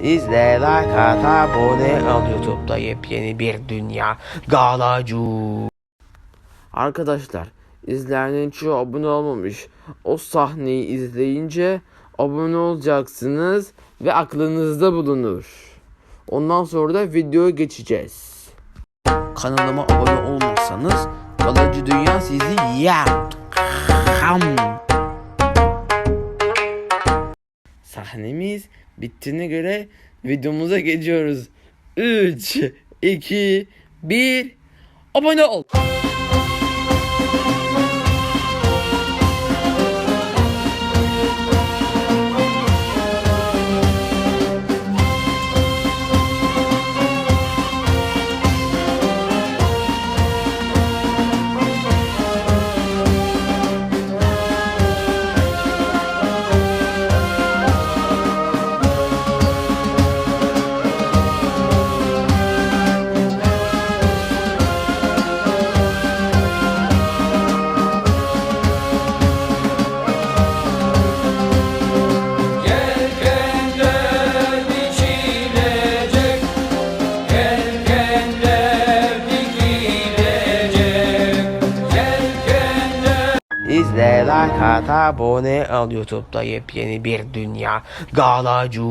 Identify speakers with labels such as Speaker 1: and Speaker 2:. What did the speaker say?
Speaker 1: İzle, like at, abone ol YouTube'da yepyeni bir dünya Galacu. Arkadaşlar, izleyenin çoğu abone olmamış. O sahneyi izleyince abone olacaksınız ve aklınızda bulunur. Ondan sonra da videoya geçeceğiz. Kanalıma abone olmazsanız Galacı Dünya sizi yer. Ham. Sahnemiz bittiğine göre videomuza geçiyoruz. 3, 2, 1 Abone ol. Like at, abone ol YouTube'da yepyeni bir dünya Galacu.